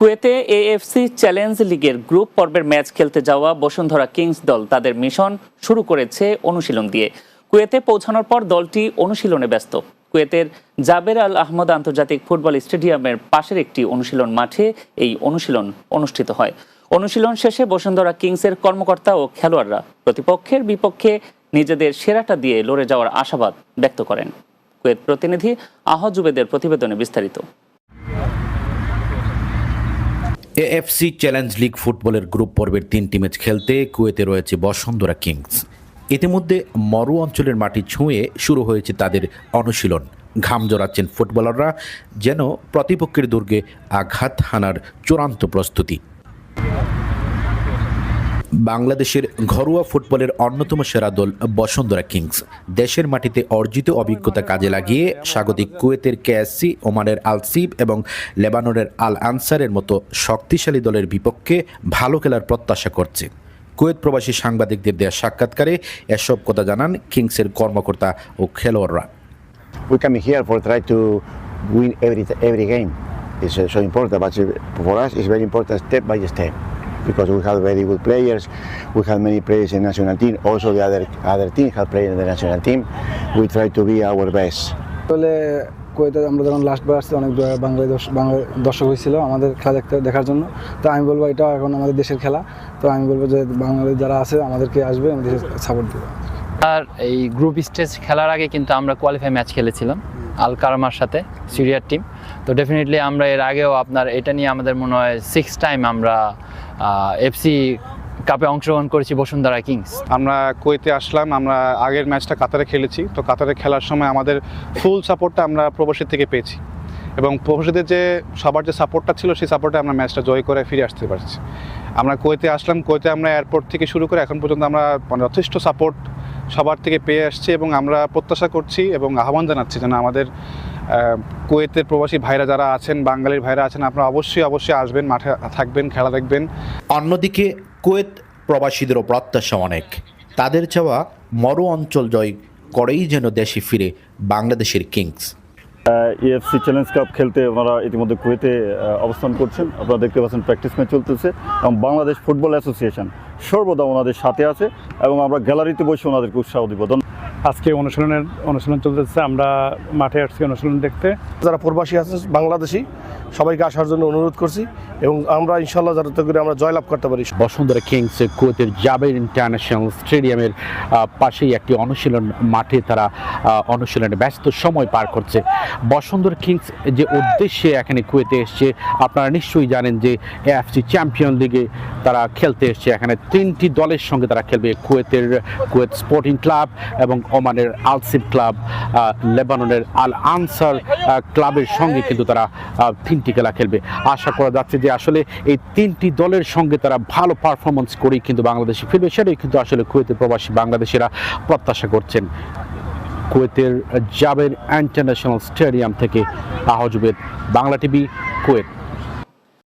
কুয়েতে AFC challenge লিগের group পর্বের ম্যাচ খেলতে যাওয়া বসুন্ধরা কিংস দল তাদের মিশন শুরু করেছে অনুশীলন দিয়ে। কুয়েতে পৌঁছানোর পর দলটি অনুশীলনে ব্যস্ত। কুয়েতের জাবের আল আহমদ আন্তর্জাতিক ফুটবল স্টেডিয়ামের পাশের একটি অনুশীলন মাঠে এই অনুশীলন অনুষ্ঠিত হয়। অনুশীলন শেষে বসুন্ধরা কিংসের কর্মকর্তা ও খেলোয়াড়রা প্রতিপক্ষের বিপক্ষে নিজেদের সেরাটা দিয়ে লড়ে যাওয়ার আশাবাদ ব্যক্ত করেন। কুয়েত প্রতিনিধি আহজুবেদের প্রতিবেদনে বিস্তারিত। এএফসি চ্যালেঞ্জ লিগ ফুটবলের গ্রুপ পর্বের তিনটি ম্যাচ খেলতে কুয়েতে রয়েছে বসুন্ধরা কিংস। ইতিমধ্যে মরু অঞ্চলের মাটি ছুঁয়ে শুরু হয়েছে তাদের অনুশীলন। ঘাম জড়াচ্ছেন ফুটবলাররা যেন প্রতিপক্ষের দুর্গে আঘাত হানার চূড়ান্ত প্রস্তুতি। বাংলাদেশের ঘরোয়া ফুটবলের অন্যতম সেরা দল বসুন্ধরা কিংস। দেশের মাটিতে অর্জিত অভিজ্ঞতা কাজে লাগিয়ে স্বাগতিক কুয়েতের কেএসসি ওমানের আলসিব এবং লেবাননের আল আনসারের মতো শক্তিশালী দলের বিপক্ষে ভালো খেলার প্রত্যাশা করছে। কুয়েত প্রবাসী সাংবাদিকদের দেওয়া সাক্ষাৎকারে এসব কথা জানান কিংসের কর্মকর্তা ও খেলোয়াড়রা। We come here for try to win every every game. It's so important, but for us it's very important step by step. Because we have very good players. We have many players in national team. Also, the other other team have played in the national team. We try to be our best. কুয়েতে আমরা যখন লাস্টবার আসছি অনেক বাংলা বাংলা দর্শক হয়েছিল আমাদের খেলা দেখতে দেখার জন্য তো আমি বলব এটা এখন আমাদের দেশের খেলা তো আমি বলব যে বাংলাদেশ যারা আছে আমাদেরকে আসবে আমি দেশের সাপোর্ট দেবো আর এই গ্রুপ স্টেজ খেলার আগে কিন্তু আমরা কোয়ালিফাই ম্যাচ খেলেছিলাম আল কারামার সাথে সিরিয়ার টিম তো ডেফিনেটলি আমরা এর আগেও আপনার এটা নিয়ে আমাদের মনে হয় সিক্স টাইম আমরা এফসি কাপে অংশগ্রহণ করেছি বসুন্ধরা কিংস আমরা কুয়েতে আসলাম, আমরা আগের ম্যাচটা কাতারে খেলেছি। তো কাতারে খেলার সময় আমাদের ফুল সাপোর্টটা আমরা প্রবাসী থেকে পেয়েছি। এবং প্রবাসীদের যে, সবার যে সাপোর্টটা ছিল, সেই সাপোর্টে আমরা ম্যাচটা জয় করে ফিরে আসতে পারছি। আমরা কুয়েতে আসলাম, কুয়েতে আমরা এয়ারপোর্ট থেকে শুরু করে এখন পর্যন্ত আমরা মানে যথেষ্ট সাপোর্ট সবার থেকে পেয়ে আসছি এবং আমরা প্রত্যাশা করছি এবং আহ্বান জানাচ্ছি যেন আমাদের কুয়েতের প্রবাসী ভাইরা যারা আছেন বাঙালির ভাইরা আছেন আপনারা অবশ্যই অবশ্যই আসবেন মাঠে থাকবেন খেলা দেখবেন। অন্যদিকে কুয়েত প্রবাসীদেরও প্রত্যাশা অনেক। তাদের চাওয়া মরু অঞ্চল জয় করেই যেন দেশে ফিরে বাংলাদেশের কিংস। ইএফসি চ্যালেঞ্জ কাপ খেলতে ওনারা ইতিমধ্যে কুয়েতে অবস্থান করছেন। আপনারা দেখতে পাচ্ছেন প্র্যাকটিস ম্যাচ চলতেছে এবং বাংলাদেশ ফুটবল অ্যাসোসিয়েশন সর্বদা ওনাদের সাথে আছে এবং আমরা গ্যালারিতে বসে ওনাদেরকে উৎসাহ দিব। আজকে অনুশীলনের অনুশীলন চলতেছে। আমরা মাঠে আসছি অনুশীলন দেখতে। যারা প্রবাসী আছে বাংলাদেশি সবাইকে আসার জন্য অনুরোধ করছি এবং আমরা ইনশাল্লাহ যাতে করে আমরা জয়লাভ করতে পারি। বসুন্ধরা কিংস কুয়েতের জাবের ইন্টারন্যাশনাল স্টেডিয়ামের পাশেই একটি অনুশীলন মাঠে তারা অনুশীলনে ব্যস্ত সময় পার করছে। বসুন্ধরা কিংস যে উদ্দেশ্যে এখানে কুয়েতে এসছে আপনারা নিশ্চয়ই জানেন যে এএফসি চ্যাম্পিয়ন লিগে তারা খেলতে এসছে। এখানে তিনটি দলের সঙ্গে তারা খেলবে কুয়েতের কুয়েত স্পোর্টিং ক্লাব এবং ওমানের আলসিব ক্লাব লেবাননের আল আনসার ক্লাবের সঙ্গে কিন্তু তারা আহ, তিনটি খেলা খেলবে। আশা করা যাচ্ছে যে আসলে এই তিনটি দলের সঙ্গে তারা ভালো পারফরমেন্স করেই কিন্তু বাংলাদেশে ফিরবে, সেটাই কিন্তু আসলে কুয়েতের প্রবাসী বাংলাদেশিরা প্রত্যাশা করছেন। কুয়েতের জাবের ইন্টারন্যাশনাল স্টেডিয়াম থেকে আহজবেদ বাংলা টিভি, কুয়েত।